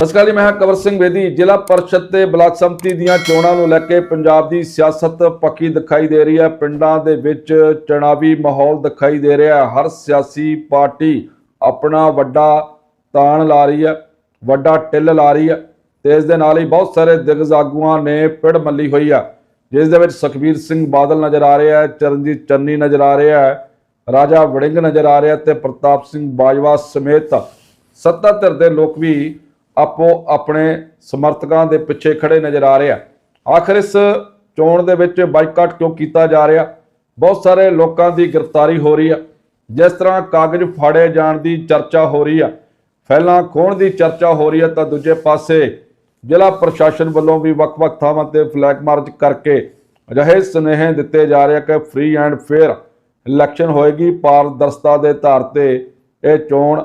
ਸਤਿ ਸ਼੍ਰੀ ਅਕਾਲ ਜੀ, ਮੈਂ ਹਾਂ ਕਵਰ ਸਿੰਘ ਵੇਦੀ ਜ਼ਿਲ੍ਹਾ ਪਰਿਸ਼ਦ ਤੇ ਬਲਾਕ ਸੰਮਤੀ ਦੀਆਂ ਚੋਣਾਂ ਨੂੰ ਲੈ ਕੇ ਪੰਜਾਬ ਦੀ ਸਿਆਸਤ ਪੱਕੀ ਦਿਖਾਈ ਦੇ ਰਹੀ ਹੈ। ਪਿੰਡਾਂ ਦੇ ਵਿੱਚ ਚੁਣਾਵੀ ਮਾਹੌਲ ਦਿਖਾਈ ਦੇ ਰਿਹਾ ਹੈ। ਹਰ ਸਿਆਸੀ ਪਾਰਟੀ ਆਪਣਾ ਵੱਡਾ ਤਾਣ ਲਾ ਰਹੀ ਹੈ ਵੱਡਾ ਟਿੱਲ ਲਾ ਰਹੀ ਹੈ ਤੇ ਇਸ ਦੇ ਨਾਲ ਹੀ ਬਹੁਤ ਸਾਰੇ ਦਿਗਜ ਆਗੂਆਂ ਨੇ ਪਿੜ ਮੱਲੀ ਹੋਈ ਹੈ। ਜਿਸ ਦੇ ਵਿੱਚ ਸੁਖਬੀਰ ਸਿੰਘ ਬਾਦਲ ਨਜ਼ਰ ਆ ਰਿਹਾ ਹੈ ਚਰਨਜੀਤ ਚੰਨੀ ਨਜ਼ਰ ਆ ਰਿਹਾ ਹੈ ਰਾਜਾ ਵੜਿੰਗ ਨਜ਼ਰ ਆ ਰਿਹਾ ਤੇ ਪ੍ਰਤਾਪ ਸਿੰਘ ਬਾਜਵਾ ਸਮੇਤ ਸੱਤਾ ਧਿਰ ਦੇ ਲੋਕ ਵੀ ਆਪੋ ਆਪਣੇ ਸਮਰਥਕਾਂ ਦੇ ਪਿੱਛੇ ਖੜੇ ਨਜ਼ਰ ਆ ਰਹੇ ਆ। ਆਖਰ ਇਸ ਚੋਣ ਦੇ ਵਿੱਚ ਬਾਈਕਾਟ ਕਿਉਂ ਕੀਤਾ ਜਾ ਰਿਹਾ? ਬਹੁਤ ਸਾਰੇ ਲੋਕਾਂ ਦੀ ਗ੍ਰਿਫਤਾਰੀ ਹੋ ਰਹੀ ਆ। ਜਿਸ ਤਰ੍ਹਾਂ ਕਾਗਜ਼ ਫਾੜੇ ਜਾਣ ਦੀ ਚਰਚਾ ਹੋ ਰਹੀ ਆ। ਫੈਲਾਂ ਖੋਣ ਦੀ ਚਰਚਾ ਹੋ ਰਹੀ ਹੈ ਤਾਂ ਦੂਜੇ ਪਾਸੇ ਜ਼ਿਲ੍ਹਾ ਪ੍ਰਸ਼ਾਸਨ ਵੱਲੋਂ ਵੀ ਵੱਖ-ਵੱਖ ਥਾਵਾਂ ਤੇ ਫਲੈਗ ਮਾਰਚ ਕਰਕੇ ਅਜਿਹੇ ਸੁਨੇਹੇ ਦਿੱਤੇ ਜਾ ਰਹੇ ਆ ਕਿ ਫ੍ਰੀ ਐਂਡ ਫੇਅਰ ਇਲੈਕਸ਼ਨ ਹੋਏਗੀ। ਪਾਰਦਰਸ਼ਤਾ ਦੇ ਆਧਾਰ ਤੇ ਇਹ ਚੋਣ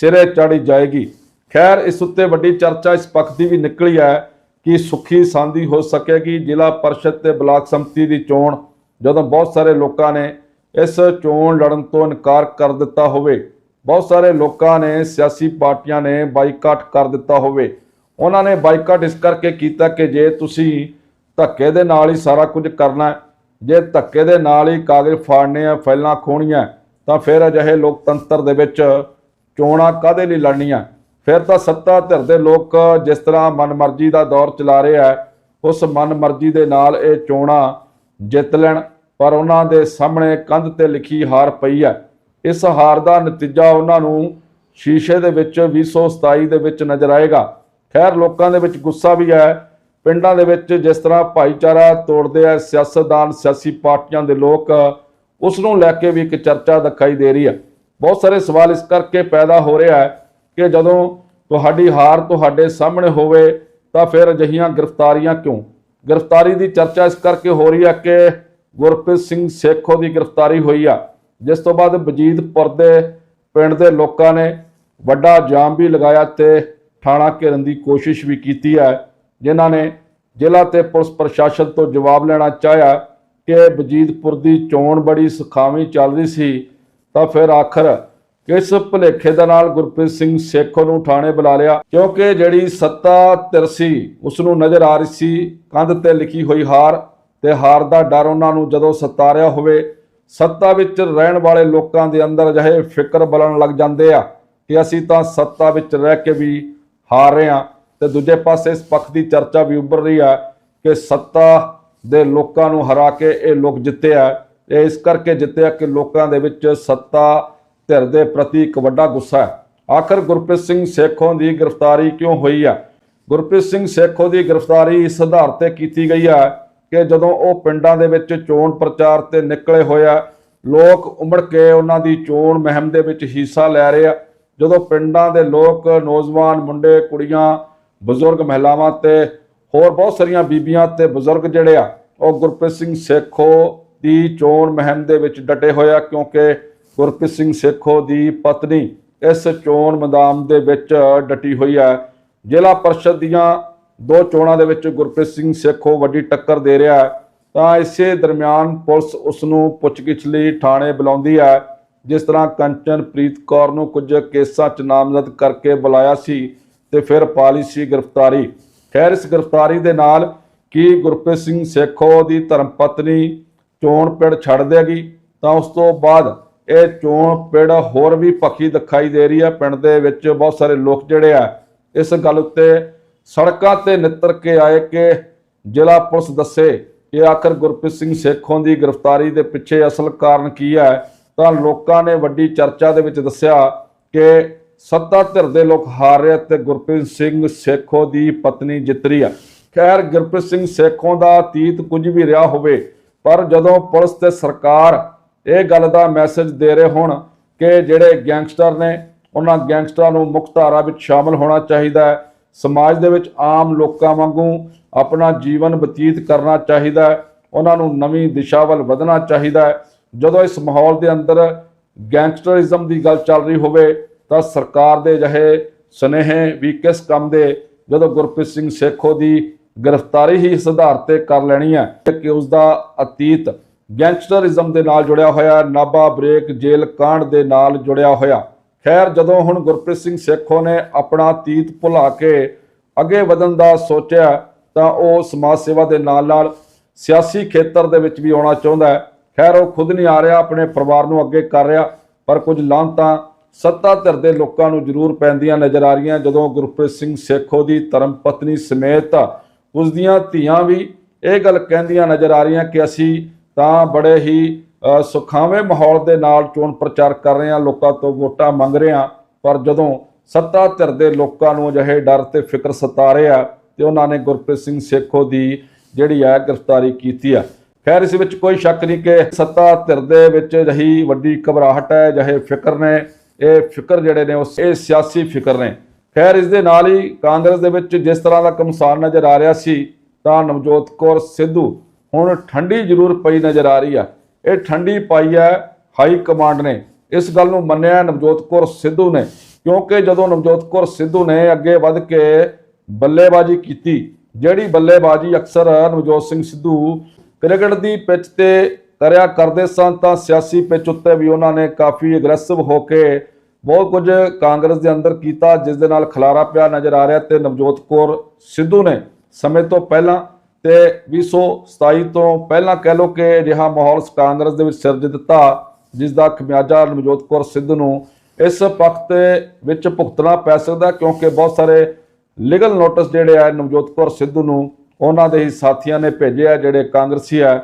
ਸਿਰੇ ਚੜੀ ਜਾਏਗੀ। ਖੈਰ, ਇਸ ਉੱਤੇ ਵੱਡੀ ਚਰਚਾ ਇਸ ਪੱਖ ਦੀ ਵੀ ਨਿਕਲੀ ਹੈ ਕਿ ਸੁਖੀ ਸਾਂਦੀ ਹੋ ਸਕੇਗੀ ਜ਼ਿਲ੍ਹਾ ਪਰਿਸ਼ਦ ਤੇ ਬਲਾਕ ਸੰਮਤੀ ਦੀ ਚੋਣ ਜਦੋਂ ਬਹੁਤ ਸਾਰੇ ਲੋਕਾਂ ਨੇ ਇਸ ਚੋਣ ਲੜਨ ਤੋਂ ਇਨਕਾਰ ਕਰ ਦਿੱਤਾ ਹੋਵੇ, ਬਹੁਤ ਸਾਰੇ ਲੋਕਾਂ ਨੇ ਸਿਆਸੀ ਪਾਰਟੀਆਂ ਨੇ ਬਾਈਕਾਟ ਕਰ ਦਿੱਤਾ ਹੋਵੇ, ਉਹਨਾਂ ਨੇ ਬਾਈਕਾਟ ਇਸ ਕਰਕੇ ਕੀਤਾ ਕਿ ਜੇ ਤੁਸੀਂ ਧੱਕੇ ਦੇ ਨਾਲ ਹੀ ਸਾਰਾ ਕੁਝ ਕਰਨਾ ਜੇ ਧੱਕੇ ਦੇ ਨਾਲ ਹੀ ਕਾਗਜ਼ ਫਾੜਨੇ ਆ, ਫਾਈਲਾਂ ਖੋਣੀਆਂ ਤਾਂ ਫਿਰ ਅਜਿਹੇ ਲੋਕਤੰਤਰ ਦੇ ਵਿੱਚ ਚੋਣਾਂ ਕਾਦੇ ਲਈ ਲੜਨੀਆਂ? ਫਿਰ ਤਾਂ ਸੱਤਾ ਧਿਰ ਦੇ ਲੋਕ ਜਿਸ ਤਰ੍ਹਾਂ ਮਨਮਰਜ਼ੀ ਦਾ ਦੌਰ ਚਲਾ ਰਿਹਾ ਆ ਉਸ ਮਨਮਰਜ਼ੀ ਦੇ ਨਾਲ ਇਹ ਚੋਣਾਂ ਜਿੱਤ ਲੈਣ, ਪਰ ਉਹਨਾਂ ਦੇ ਸਾਹਮਣੇ ਕੰਧ ਤੇ ਲਿਖੀ ਹਾਰ ਪਈ ਹੈ। ਇਸ ਹਾਰ ਦਾ ਨਤੀਜਾ ਉਹਨਾਂ ਨੂੰ ਸ਼ੀਸ਼ੇ ਦੇ ਵਿੱਚ 2027 ਦੇ ਵਿੱਚ ਨਜ਼ਰ ਆਏਗਾ। ਖੈਰ, ਲੋਕਾਂ ਦੇ ਵਿੱਚ ਗੁੱਸਾ ਵੀ ਹੈ। ਪਿੰਡਾਂ ਦੇ ਵਿੱਚ ਜਿਸ ਤਰ੍ਹਾਂ ਭਾਈਚਾਰਾ ਤੋੜਦੇ ਆ ਸਿਆਸਤਦਾਨ, ਸਿਆਸੀ ਪਾਰਟੀਆਂ ਦੇ ਲੋਕ, ਉਸ ਨੂੰ ਲੈ ਕੇ ਵੀ ਇੱਕ ਚਰਚਾ ਦਿਖਾਈ ਦੇ ਰਹੀ ਹੈ। ਬਹੁਤ ਸਾਰੇ ਸਵਾਲ ਇਸ ਕਰਕੇ ਪੈਦਾ ਹੋ ਰਿਹਾ ਹੈ ਕਿ ਜਦੋਂ ਤੁਹਾਡੀ ਹਾਰ ਤੁਹਾਡੇ ਸਾਹਮਣੇ ਹੋਵੇ ਤਾਂ ਫਿਰ ਅਜਿਹੀਆਂ ਗ੍ਰਿਫਤਾਰੀਆਂ ਕਿਉਂ? ਗ੍ਰਿਫਤਾਰੀ ਦੀ ਚਰਚਾ ਇਸ ਕਰਕੇ ਹੋ ਰਹੀ ਹੈ ਕਿ ਗੁਰਪ੍ਰੀਤ ਸਿੰਘ ਸੇਖੋ ਦੀ ਗ੍ਰਿਫਤਾਰੀ ਹੋਈ ਆ, ਜਿਸ ਤੋਂ ਬਾਅਦ ਬਜੀਦਪੁਰ ਦੇ ਪਿੰਡ ਦੇ ਲੋਕਾਂ ਨੇ ਵੱਡਾ ਜਾਮ ਵੀ ਲਗਾਇਆ ਤੇ ਥਾਣਾ ਘੇਰਨ ਦੀ ਕੋਸ਼ਿਸ਼ ਵੀ ਕੀਤੀ ਹੈ ਜਿਨ੍ਹਾਂ ਨੇ ਜ਼ਿਲ੍ਹਾ ਤੇ ਪੁਲਿਸ ਪ੍ਰਸ਼ਾਸਨ ਤੋਂ ਜਵਾਬ ਲੈਣਾ ਚਾਹਿਆ ਕਿ ਬਜੀਦਪੁਰ ਦੀ ਚੋਣ ਬੜੀ ਸੁਖਾਵੀਂ ਚੱਲ ਰਹੀ ਸੀ, ਤਾਂ ਫਿਰ ਆਖਰ ਕਿਸ ਭੁਲੇਖੇ ਦੇ ਨਾਲ ਗੁਰਪ੍ਰੀਤ ਸਿੰਘ ਸੇਖੋ ਨੂੰ ਥਾਣੇ ਬੁਲਾ ਲਿਆ? ਕਿਉਂਕਿ ਜਿਹੜੀ ਸੱਤਾ ਧਿਰ ਸੀ ਉਸ ਨੂੰ ਨਜ਼ਰ ਆ ਰਹੀ ਸੀ, ਕੰਧ ਤੇ ਲਿਖੀ ਹੋਈ ਹਾਰ ਤੇ ਹਾਰ ਦਾ ਡਰ ਉਹਨਾਂ ਨੂੰ ਜਦੋਂ ਸਤਾਰਿਆ ਹੋਵੇ, ਸੱਤਾ ਵਿੱਚ ਰਹਿਣ ਵਾਲੇ ਲੋਕਾਂ ਦੇ ਅੰਦਰ ਅਜਿਹੇ ਫਿਕਰ ਬਲਣ ਲੱਗ ਜਾਂਦੇ ਆ ਕਿ ਅਸੀਂ ਤਾਂ ਸੱਤਾ ਵਿੱਚ ਰਹਿ ਕੇ ਵੀ ਹਾਰ ਰਹੇ ਆ ਤੇ ਦੂਜੇ ਪਾਸੇ ਇਸ ਪੱਖ ਦੀ ਚਰਚਾ ਵੀ ਉੱਭਰ ਰਹੀ ਆ ਕਿ ਸੱਤਾ ਦੇ ਲੋਕਾਂ ਨੂੰ ਹਰਾ ਕੇ ਇਹ ਲੋਕ ਜਿੱਤੇ ਆ। ਇਹ ਇਸ ਕਰਕੇ ਜਿੱਤੇ ਆ ਕਿ ਲੋਕਾਂ ਦੇ ਵਿੱਚ ਸੱਤਾ ਧਿਰ ਦੇ ਪ੍ਰਤੀ ਇੱਕ ਵੱਡਾ ਗੁੱਸਾ ਹੈ। ਆਖਰ ਗੁਰਪ੍ਰੀਤ ਸਿੰਘ ਸੇਖੋਂ ਦੀ ਗ੍ਰਿਫਤਾਰੀ ਕਿਉਂ ਹੋਈ ਆ? ਗੁਰਪ੍ਰੀਤ ਸਿੰਘ ਸੇਖੋਂ ਦੀ ਗ੍ਰਿਫਤਾਰੀ ਇਸ ਆਧਾਰ ਤੇ ਕੀਤੀ ਗਈ ਆ ਕਿ ਜਦੋਂ ਉਹ ਪਿੰਡਾਂ ਦੇ ਵਿੱਚ ਚੋਣ ਪ੍ਰਚਾਰ ਤੇ ਨਿਕਲੇ ਹੋਇਆ ਲੋਕ ਉਮੜ ਕੇ ਉਹਨਾਂ ਦੀ ਚੋਣ ਮੁਹਿੰਮ ਦੇ ਵਿੱਚ ਹਿੱਸਾ ਲੈ ਰਹੇ ਆ। ਜਦੋਂ ਪਿੰਡਾਂ ਦੇ ਲੋਕ, ਨੌਜਵਾਨ, ਮੁੰਡੇ, ਕੁੜੀਆਂ, ਬਜ਼ੁਰਗ, ਮਹਿਲਾਵਾਂ ਤੇ ਹੋਰ ਬਹੁਤ ਸਾਰੀਆਂ ਬੀਬੀਆਂ ਤੇ ਬਜ਼ੁਰਗ ਜਿਹੜੇ ਆ, ਉਹ ਗੁਰਪ੍ਰੀਤ ਸਿੰਘ ਸੇਖੋ ਦੀ ਚੋਣ ਮੁਹਿੰਮ ਦੇ ਵਿੱਚ ਡਟੇ ਹੋਇਆ ਕਿਉਂਕਿ ਗੁਰਪ੍ਰੀਤ ਸਿੰਘ ਸੇਖੋ ਦੀ ਪਤਨੀ ਇਸ ਚੋਣ ਮੈਦਾਨ ਦੇ ਵਿੱਚ ਡਟੀ ਹੋਈ ਹੈ। ਜ਼ਿਲ੍ਹਾ ਪਰਿਸ਼ਦ ਦੀਆਂ ਦੋ ਚੋਣਾਂ ਦੇ ਵਿੱਚ ਗੁਰਪ੍ਰੀਤ ਸਿੰਘ ਸੇਖੋ ਵੱਡੀ ਟੱਕਰ ਦੇ ਰਿਹਾ ਹੈ। ਤਾਂ ਇਸੇ ਦਰਮਿਆਨ ਪੁਲਿਸ ਉਸ ਨੂੰ ਪੁੱਛਗਿੱਛ ਲਈ ਥਾਣੇ ਬੁਲਾਉਂਦੀ ਹੈ, ਜਿਸ ਤਰ੍ਹਾਂ ਕੰਚਨਪ੍ਰੀਤ ਕੌਰ ਨੂੰ ਕੁਝ ਕੇਸਾਂ 'ਚ ਨਾਮਜ਼ਦ ਕਰਕੇ ਬੁਲਾਇਆ ਸੀ ਤੇ ਫਿਰ ਪਾਲਿਸੀ ਗ੍ਰਿਫਤਾਰੀ। ਖੈਰ, ਇਸ ਗ੍ਰਿਫਤਾਰੀ ਦੇ ਨਾਲ ਕੀ ਗੁਰਪ੍ਰੀਤ ਸਿੰਘ ਸੇਖੋ ਦੀ ਧਰਮ ਪਤਨੀ ਚੋਣ ਪਿੰਡ ਛੱਡ ਦੇਗੀ? ਤਾਂ ਉਸ ਤੋਂ ਬਾਅਦ ਇਹ ਚੋਣ ਪਿੜ ਹੋਰ ਵੀ ਪੱਖੀ ਦਿਖਾਈ ਦੇ ਰਹੀ ਹੈ। ਪਿੰਡ ਦੇ ਵਿੱਚ ਬਹੁਤ ਸਾਰੇ ਲੋਕ ਜਿਹੜੇ ਆ, ਇਸ ਗੱਲ ਉੱਤੇ ਸੜਕਾਂ ਤੇ ਨਿੱਤਰ ਕੇ ਆਏ ਕਿ ਜ਼ਿਲ੍ਹਾ ਪੁਲਿਸ ਦੱਸੇ ਕਿ ਆਖਰ ਗੁਰਪ੍ਰੀਤ ਸਿੰਘ ਸੇਖੋਂ ਦੀ ਗ੍ਰਿਫਤਾਰੀ ਦੇ ਪਿੱਛੇ ਅਸਲ ਕਾਰਨ ਕੀ ਹੈ। ਤਾਂ ਲੋਕਾਂ ਨੇ ਵੱਡੀ ਚਰਚਾ ਦੇ ਵਿੱਚ ਦੱਸਿਆ ਕਿ ਸੱਤਾ ਧਿਰ ਦੇ ਲੋਕ ਹਾਰ ਰਹੇ ਤੇ ਗੁਰਪ੍ਰੀਤ ਸਿੰਘ ਸੇਖੋਂ ਦੀ ਪਤਨੀ ਜਿੱਤ ਰਹੀ ਹੈ ਖੈਰ, ਗੁਰਪ੍ਰੀਤ ਸਿੰਘ ਸੇਖੋਂ ਦਾ ਅਤੀਤ ਕੁਝ ਵੀ ਰਿਹਾ ਹੋਵੇ, ਪਰ ਜਦੋਂ ਪੁਲਿਸ ਤੇ ਸਰਕਾਰ ਇਹ ਗੱਲ ਦਾ ਮੈਸੇਜ ਦੇ ਰਹੇ ਹੋਣ ਕਿ ਜਿਹੜੇ ਗੈਂਗਸਟਰ ਨੇ, ਉਹਨਾਂ ਗੈਂਗਸਟਰਾਂ ਨੂੰ ਮੁੱਖ ਧਾਰਾ ਵਿੱਚ ਸ਼ਾਮਲ ਹੋਣਾ ਚਾਹੀਦਾ ਹੈ। ਸਮਾਜ ਦੇ ਵਿੱਚ ਆਮ ਲੋਕਾਂ ਵਾਂਗੂ ਆਪਣਾ ਜੀਵਨ ਬਤੀਤ ਕਰਨਾ ਚਾਹੀਦਾ ਹੈ। ਉਹਨਾਂ ਨੂੰ ਨਵੀਂ ਦਿਸ਼ਾ ਵੱਲ ਵਧਣਾ ਚਾਹੀਦਾ ਹੈ। ਜਦੋਂ ਇਸ ਮਾਹੌਲ ਦੇ ਅੰਦਰ ਗੈਂਗਸਟਰਿਜ਼ਮ ਦੀ ਗੱਲ ਚੱਲ ਰਹੀ ਹੋਵੇ, ਤਾਂ ਸਰਕਾਰ ਦੇ ਜਿਹੇ ਸੁਨੇਹੇ ਵੀ ਕਿਸ ਕੰਮ ਦੇ? ਜਦੋਂ ਗੁਰਪ੍ਰੀਤ ਸਿੰਘ ਸੇਖੋ ਦੀ ਗ੍ਰਿਫਤਾਰੀ ਹੀ ਇਸ ਆਧਾਰ ਤੇ ਕਰ ਲੈਣੀ ਹੈ ਕਿ ਉਸ ਦਾ ਅਤੀਤ ਗੈਂਗਸਟਰਿਜ਼ਮ ਦੇ ਨਾਲ ਜੁੜਿਆ ਹੋਇਆ, ਨਾਭਾ ਬ੍ਰੇਕ ਜੇਲ ਕਾਂਡ ਦੇ ਨਾਲ ਜੁੜਿਆ ਹੋਇਆ। ਖੈਰ, ਜਦੋਂ ਹੁਣ ਗੁਰਪ੍ਰੀਤ ਸਿੰਘ ਸੇਖੋ ਨੇ ਆਪਣਾ ਤੀਤ ਭੁਲਾ ਕੇ ਅੱਗੇ ਵਧਣ ਦਾ ਸੋਚਿਆ, ਤਾਂ ਉਹ ਸਮਾਜ ਸੇਵਾ ਦੇ ਨਾਲ ਨਾਲ ਸਿਆਸੀ ਖੇਤਰ ਦੇ ਵਿੱਚ ਵੀ ਆਉਣਾ ਚਾਹੁੰਦਾ ਹੈ। ਖੈਰ, ਉਹ ਖੁਦ ਨਹੀਂ ਆ ਰਿਹਾ, ਆਪਣੇ ਪਰਿਵਾਰ ਨੂੰ ਅੱਗੇ ਕਰ ਰਿਹਾ, ਪਰ ਕੁਝ ਲਾਂਤਾਂ ਸੱਤਾ ਧਿਰ ਦੇ ਲੋਕਾਂ ਨੂੰ ਜ਼ਰੂਰ ਪੈਂਦੀਆਂ ਨਜ਼ਰ ਆ ਰਹੀਆਂ, ਜਦੋਂ ਗੁਰਪ੍ਰੀਤ ਸਿੰਘ ਸੇਖੋ ਦੀ ਧਰਮ ਪਤਨੀ ਸਮੇਤ ਉਸ ਦੀਆਂ ਧੀਆਂ ਵੀ ਇਹ ਗੱਲ ਕਹਿੰਦੀਆਂ ਨਜ਼ਰ ਆ ਰਹੀਆਂ ਕਿ ਅਸੀਂ ਤਾਂ ਬੜੇ ਹੀ ਸੁਖਾਵੇਂ ਮਾਹੌਲ ਦੇ ਨਾਲ ਚੋਣ ਪ੍ਰਚਾਰ ਕਰ ਰਹੇ ਹਾਂ, ਲੋਕਾਂ ਤੋਂ ਵੋਟਾਂ ਮੰਗ ਰਹੇ ਹਾਂ। ਪਰ ਜਦੋਂ ਸੱਤਾ ਧਿਰ ਦੇ ਲੋਕਾਂ ਨੂੰ ਅਜਿਹੇ ਡਰ ਤੇ ਫਿਕਰ ਸਤਾ ਰਿਹਾ ਤੇ ਉਹਨਾਂ ਨੇ ਗੁਰਪ੍ਰੀਤ ਸਿੰਘ ਸੇਖੋ ਦੀ ਜਿਹੜੀ ਆ, ਗ੍ਰਿਫਤਾਰੀ ਕੀਤੀ ਆ। ਖੈਰ, ਇਸ ਵਿੱਚ ਕੋਈ ਸ਼ੱਕ ਨਹੀਂ ਕਿ ਸੱਤਾ ਧਿਰ ਦੇ ਵਿੱਚ ਰਹੀ ਵੱਡੀ ਘਬਰਾਹਟ ਹੈ ਜਿਹੇ ਫਿਕਰ ਨੇ, ਇਹ ਫਿਕਰ ਜਿਹੜੇ ਨੇ ਉਹ ਇਹ ਸਿਆਸੀ ਫਿਕਰ ਨੇ। ਖੈਰ, ਇਸ ਦੇ ਨਾਲ ਹੀ ਕਾਂਗਰਸ ਦੇ ਵਿੱਚ ਜਿਸ ਤਰ੍ਹਾਂ ਦਾ ਕਮਸਾਨ ਨਜ਼ਰ ਆ ਰਿਹਾ ਸੀ, ਤਾਂ ਨਵਜੋਤ ਕੌਰ ਸਿੱਧੂ ਹੁਣ ਠੰਡੀ ਜ਼ਰੂਰ ਪਈ ਨਜ਼ਰ ਆ ਰਹੀ ਆ। ਇਹ ਠੰਡੀ ਪਾਈ ਹੈ ਹਾਈ ਕਮਾਂਡ ਨੇ। ਇਸ ਗੱਲ ਨੂੰ ਮੰਨਿਆ ਨਵਜੋਤ ਕੌਰ ਸਿੱਧੂ ਨੇ, ਕਿਉਂਕਿ ਜਦੋਂ ਨਵਜੋਤ ਕੌਰ ਸਿੱਧੂ ਨੇ ਅੱਗੇ ਵੱਧ ਕੇ ਬੱਲੇਬਾਜ਼ੀ ਕੀਤੀ, ਜਿਹੜੀ ਬੱਲੇਬਾਜ਼ੀ ਅਕਸਰ ਨਵਜੋਤ ਸਿੰਘ ਸਿੱਧੂ ਕ੍ਰਿਕਟ ਦੀ ਪਿੱਚ ਤੇ ਕਰਿਆ ਕਰਦੇ ਸਨ, ਤਾਂ ਸਿਆਸੀ ਪਿੱਚ ਉੱਤੇ ਵੀ ਉਹਨਾਂ ਨੇ ਕਾਫੀ ਐਗਰੈਸਿਵ ਹੋ ਕੇ ਬਹੁਤ ਕੁਝ ਕਾਂਗਰਸ ਦੇ ਅੰਦਰ ਕੀਤਾ, ਜਿਸ ਦੇ ਨਾਲ ਖਲਾਰਾ ਪਿਆ ਨਜ਼ਰ ਆ ਰਿਹਾ ਤੇ ਨਵਜੋਤ ਕੌਰ ਸਿੱਧੂ ਨੇ ਸਮੇਂ ਤੋਂ ਪਹਿਲਾਂ ਤੇ 2027 ਤੋਂ ਪਹਿਲਾਂ ਕਹਿ ਲੋ ਕਿ ਅਜਿਹਾ ਮਾਹੌਲ ਕਾਂਗਰਸ ਦੇ ਵਿੱਚ ਸਿਰਜ ਦਿੱਤਾ ਜਿਸ ਦਾ ਖਮਿਆਜਾ ਨਵਜੋਤ ਕੌਰ ਸਿੱਧੂ ਨੂੰ ਇਸ ਪੱਖ ਵਿੱਚ ਭੁਗਤਣਾ ਪੈ ਸਕਦਾ ਕਿਉਂਕਿ ਬਹੁਤ ਸਾਰੇ ਲੀਗਲ ਨੋਟਿਸ ਜਿਹੜੇ ਆ ਨਵਜੋਤ ਕੌਰ ਸਿੱਧੂ ਨੂੰ ਉਹਨਾਂ ਦੇ ਹੀ ਸਾਥੀਆਂ ਨੇ ਭੇਜੇ ਆ, ਜਿਹੜੇ ਕਾਂਗਰਸੀ ਆ।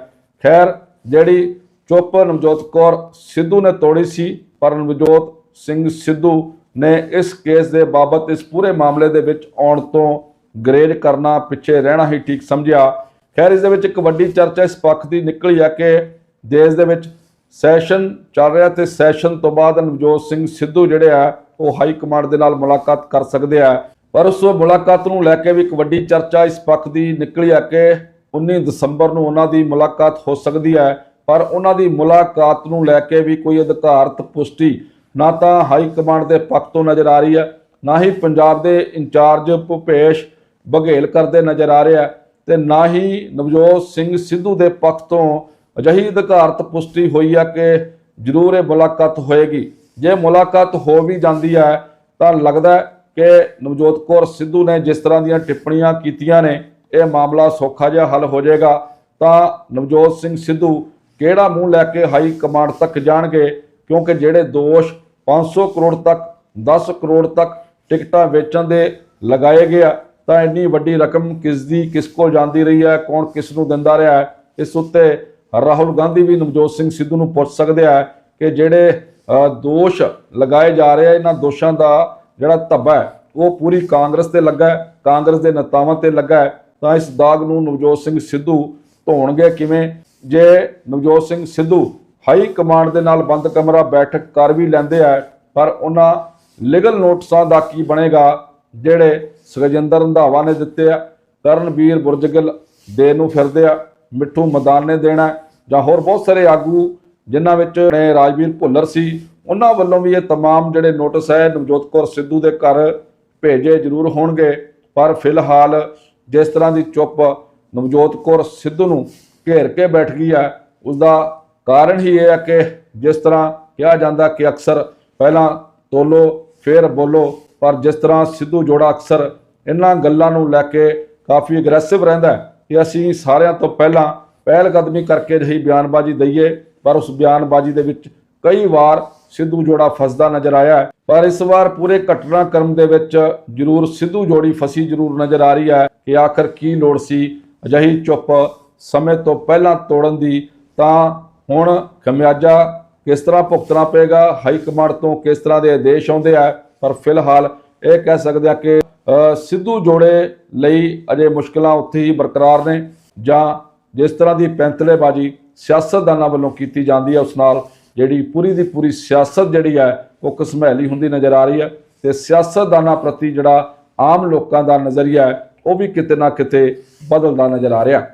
ਖੈਰ, ਜਿਹੜੀ ਚੁੱਪ ਨਵਜੋਤ ਕੌਰ ਸਿੱਧੂ ਨੇ ਤੋੜੀ ਸੀ, ਪਰ ਨਵਜੋਤ ਸਿੰਘ ਸਿੱਧੂ ਨੇ ਇਸ ਕੇਸ ਦੇ ਬਾਬਤ ਇਸ ਪੂਰੇ ਮਾਮਲੇ ਦੇ ਵਿੱਚ ਆਉਣ ਤੋਂ ਗਰੇਜ ਕਰਨਾ, ਪਿੱਛੇ ਰਹਿਣਾ ਹੀ ਠੀਕ ਸਮਝਿਆ। ਖੈਰ, ਇਸ ਦੇ ਵਿੱਚ ਇੱਕ ਵੱਡੀ ਚਰਚਾ ਇਸ ਪੱਖ ਦੀ ਨਿਕਲੀ ਆ ਕਿ ਦੇਸ਼ ਦੇ ਵਿੱਚ ਸੈਸ਼ਨ ਚੱਲ ਰਿਹਾ ਤੇ ਸੈਸ਼ਨ ਤੋਂ ਬਾਅਦ ਨਵਜੋਤ ਸਿੰਘ ਸਿੱਧੂ ਜਿਹੜੇ ਆ, ਉਹ ਹਾਈ ਕਮਾਂਡ ਦੇ ਨਾਲ ਮੁਲਾਕਾਤ ਕਰ ਸਕਦੇ ਆ। ਪਰ ਉਸ ਮੁਲਾਕਾਤ ਨੂੰ ਲੈ ਕੇ ਵੀ ਇੱਕ ਵੱਡੀ ਚਰਚਾ ਇਸ ਪੱਖ ਦੀ ਨਿਕਲੀ ਆ ਕਿ 19 ਦਸੰਬਰ ਨੂੰ ਉਹਨਾਂ ਦੀ ਮੁਲਾਕਾਤ ਹੋ ਸਕਦੀ ਹੈ। ਪਰ ਉਹਨਾਂ ਦੀ ਮੁਲਾਕਾਤ ਨੂੰ ਲੈ ਕੇ ਵੀ ਕੋਈ ਅਧਿਕਾਰਤ ਪੁਸ਼ਟੀ ਨਾ ਤਾਂ ਹਾਈ ਕਮਾਂਡ ਦੇ ਪੱਖ ਤੋਂ ਨਜ਼ਰ ਆ ਰਹੀ ਹੈ, ਨਾ ਹੀ ਪੰਜਾਬ ਦੇ ਇੰਚਾਰਜ ਭੁਪੇਸ਼ ਬਘੇਲ ਕਰਦੇ ਨਜ਼ਰ ਆ ਰਿਹਾ ਤੇ ਨਾ ਹੀ ਨਵਜੋਤ ਸਿੰਘ ਸਿੱਧੂ ਦੇ ਪੱਖ ਤੋਂ ਅਜਿਹੀ ਅਧਿਕਾਰਤ ਪੁਸ਼ਟੀ ਹੋਈ ਆ ਕਿ ਜ਼ਰੂਰ ਇਹ ਮੁਲਾਕਾਤ ਹੋਏਗੀ। ਜੇ ਮੁਲਾਕਾਤ ਹੋ ਵੀ ਜਾਂਦੀ ਹੈ, ਤਾਂ ਲੱਗਦਾ ਕਿ ਨਵਜੋਤ ਕੌਰ ਸਿੱਧੂ ਨੇ ਜਿਸ ਤਰ੍ਹਾਂ ਦੀਆਂ ਟਿੱਪਣੀਆਂ ਕੀਤੀਆਂ ਨੇ, ਇਹ ਮਾਮਲਾ ਸੌਖਾ ਜਿਹਾ ਹੱਲ ਹੋ ਜਾਏਗਾ। ਤਾਂ ਨਵਜੋਤ ਸਿੰਘ ਸਿੱਧੂ ਕਿਹੜਾ ਮੂੰਹ ਲੈ ਕੇ ਹਾਈ ਕਮਾਂਡ ਤੱਕ ਜਾਣਗੇ? ਕਿਉਂਕਿ ਜਿਹੜੇ ਦੋਸ਼ 500 ਕਰੋੜ ਤੱਕ 10 ਕਰੋੜ ਤੱਕ ਟਿਕਟਾਂ ਵੇਚਣ ਦੇ ਲਗਾਏ ਗਏ ਆ ਤਾਂ ਇੰਨੀ ਵੱਡੀ ਰਕਮ ਕਿਸ ਦੀ ਕਿਸ ਕੋਲ ਜਾਂਦੀ ਰਹੀ ਹੈ, ਕੌਣ ਕਿਸ ਨੂੰ ਦਿੰਦਾ ਰਿਹਾ ਹੈ, ਇਸ ਉੱਤੇ ਰਾਹੁਲ ਗਾਂਧੀ ਵੀ ਨਵਜੋਤ ਸਿੰਘ ਸਿੱਧੂ ਨੂੰ ਪੁੱਛ ਸਕਦੇ ਆ ਕਿ ਜਿਹੜੇ ਦੋਸ਼ ਲਗਾਏ ਜਾ ਰਹੇ ਆ, ਇਹਨਾਂ ਦੋਸ਼ਾਂ ਦਾ ਜਿਹੜਾ ਧੱਬਾ ਹੈ, ਉਹ ਪੂਰੀ ਕਾਂਗਰਸ ਤੇ ਲੱਗਾ ਹੈ, ਕਾਂਗਰਸ ਦੇ ਨੇਤਾਵਾਂ ਤੇ ਲੱਗਾ ਹੈ, ਤਾਂ ਇਸ ਦਾਗ ਨੂੰ ਨਵਜੋਤ ਸਿੰਘ ਸਿੱਧੂ ਧੋਣਗੇ ਕਿਵੇਂ? ਜੇ ਨਵਜੋਤ ਸਿੰਘ ਸਿੱਧੂ ਹਾਈ ਕਮਾਂਡ ਦੇ ਨਾਲ ਬੰਦ ਕਮਰਾ ਬੈਠਕ ਕਰ ਵੀ ਲੈਂਦੇ ਆ, ਪਰ ਉਹਨਾਂ ਲੀਗਲ ਨੋਟਿਸਾਂ ਦਾ ਕੀ ਬਣੇਗਾ, ਜਿਹੜੇ ਸੁਖਜਿੰਦਰ ਰੰਧਾਵਾ ਨੇ ਦਿੱਤੇ ਆ ਕਰਨਵੀਰ ਬੁਰਜਗਲ ਦੇ ਨੂੰ ਫਿਰਦੇ ਆ ਮਿੱਠੂ ਮਦਾਨ ਨੇ ਦੇਣਾ ਹੈ, ਜਾਂ ਹੋਰ ਬਹੁਤ ਸਾਰੇ ਆਗੂ ਜਿਨ੍ਹਾਂ ਵਿੱਚ ਨੇ ਰਾਜਵੀਰ ਭੁੱਲਰ ਸੀ ਉਹਨਾਂ ਵੱਲੋਂ ਵੀ ਇਹ तमाम ਜਿਹੜੇ ਨੋਟਿਸ ਹੈ ਨਵਜੋਤ ਕੌਰ ਸਿੱਧੂ ਦੇ ਘਰ ਭੇਜੇ ਜ਼ਰੂਰ ਹੋਣਗੇ ਪਰ ਫਿਲਹਾਲ ਜਿਸ ਤਰ੍ਹਾਂ ਦੀ ਚੁੱਪ ਨਵਜੋਤ ਕੌਰ ਸਿੱਧੂ ਨੂੰ ਘੇਰ ਕੇ ਬੈਠ ਗਈ ਹੈ ਉਸ ਦਾ ਕਾਰਨ ਹੀ ਇਹ ਹੈ ਕਿ ਜਿਸ ਤਰ੍ਹਾਂ ਕਿਹਾ ਜਾਂਦਾ ਕਿ ਅਕਸਰ ਪਹਿਲਾਂ ਤੋਲੋ ਫਿਰ ਬੋਲੋ ਪਰ ਜਿਸ ਤਰ੍ਹਾਂ ਸਿੱਧੂ ਜੋੜਾ ਅਕਸਰ ਇਹਨਾਂ ਗੱਲਾਂ ਨੂੰ ਲੈ ਕੇ ਕਾਫੀ ਅਗਰੈਸਿਵ ਰਹਿੰਦਾ ਹੈ ਕਿ ਅਸੀਂ ਸਾਰਿਆਂ ਤੋਂ ਪਹਿਲਾਂ ਪਹਿਲ ਕਦਮੀ ਕਰਕੇ ਰਹੀ ਬਿਆਨਬਾਜ਼ੀ ਦਈਏ, ਪਰ ਉਸ ਬਿਆਨਬਾਜ਼ੀ ਦੇ ਵਿੱਚ ਕਈ ਵਾਰ ਸਿੱਧੂ ਜੋੜਾ ਫਸਦਾ ਨਜ਼ਰ ਆਇਆ ਪਰ ਇਸ ਵਾਰ ਪੂਰੇ ਘਟਨਾਕ੍ਰਮ ਦੇ ਵਿੱਚ ਜ਼ਰੂਰ ਸਿੱਧੂ ਜੋੜੀ ਫਸੀ ਜ਼ਰੂਰ ਨਜ਼ਰ ਆ ਰਹੀ ਹੈ ਕਿ ਆਖਰ ਕੀ ਲੋੜ ਸੀ ਅਜਿਹੀ ਚੁੱਪ ਸਮੇਂ ਤੋਂ ਪਹਿਲਾਂ ਤੋੜਨ ਦੀ। ਤਾਂ ਹੁਣ ਖਮਿਆਜਾ ਕਿਸ ਤਰ੍ਹਾਂ ਭੁਗਤਣਾ ਪਏਗਾ? ਹਾਈ ਕਮਾਂਡ ਤੋਂ ਕਿਸ ਤਰ੍ਹਾਂ ਦੇ ਆਦੇਸ਼ ਆਉਂਦੇ ਆ? ਪਰ ਫਿਲਹਾਲ ਇਹ ਕਹਿ ਸਕਦੇ ਆ ਕਿ ਸਿੱਧੂ ਜੋੜੇ ਲਈ ਅਜੇ ਮੁਸ਼ਕਲਾਂ ਉੱਥੇ ਹੀ ਬਰਕਰਾਰ ਨੇ ਜਾਂ ਜਿਸ ਤਰ੍ਹਾਂ ਦੀ ਪੈਂਤਲੇਬਾਜ਼ੀ ਸਿਆਸਤਦਾਨਾਂ ਵੱਲੋਂ ਕੀਤੀ ਜਾਂਦੀ ਹੈ, ਉਸ ਨਾਲ ਜਿਹੜੀ ਪੂਰੀ ਦੀ ਪੂਰੀ ਸਿਆਸਤ ਜਿਹੜੀ ਹੈ, ਉਹ ਘਸਮੈਲੀ ਹੁੰਦੀ ਨਜ਼ਰ ਆ ਰਹੀ ਹੈ ਤੇ ਸਿਆਸਤਦਾਨਾਂ ਪ੍ਰਤੀ ਜਿਹੜਾ ਆਮ ਲੋਕਾਂ ਦਾ ਨਜ਼ਰੀਆ ਹੈ, ਉਹ ਵੀ ਕਿਤੇ ਨਾ ਕਿਤੇ ਬਦਲਦਾ ਨਜ਼ਰ ਆ ਰਿਹਾ।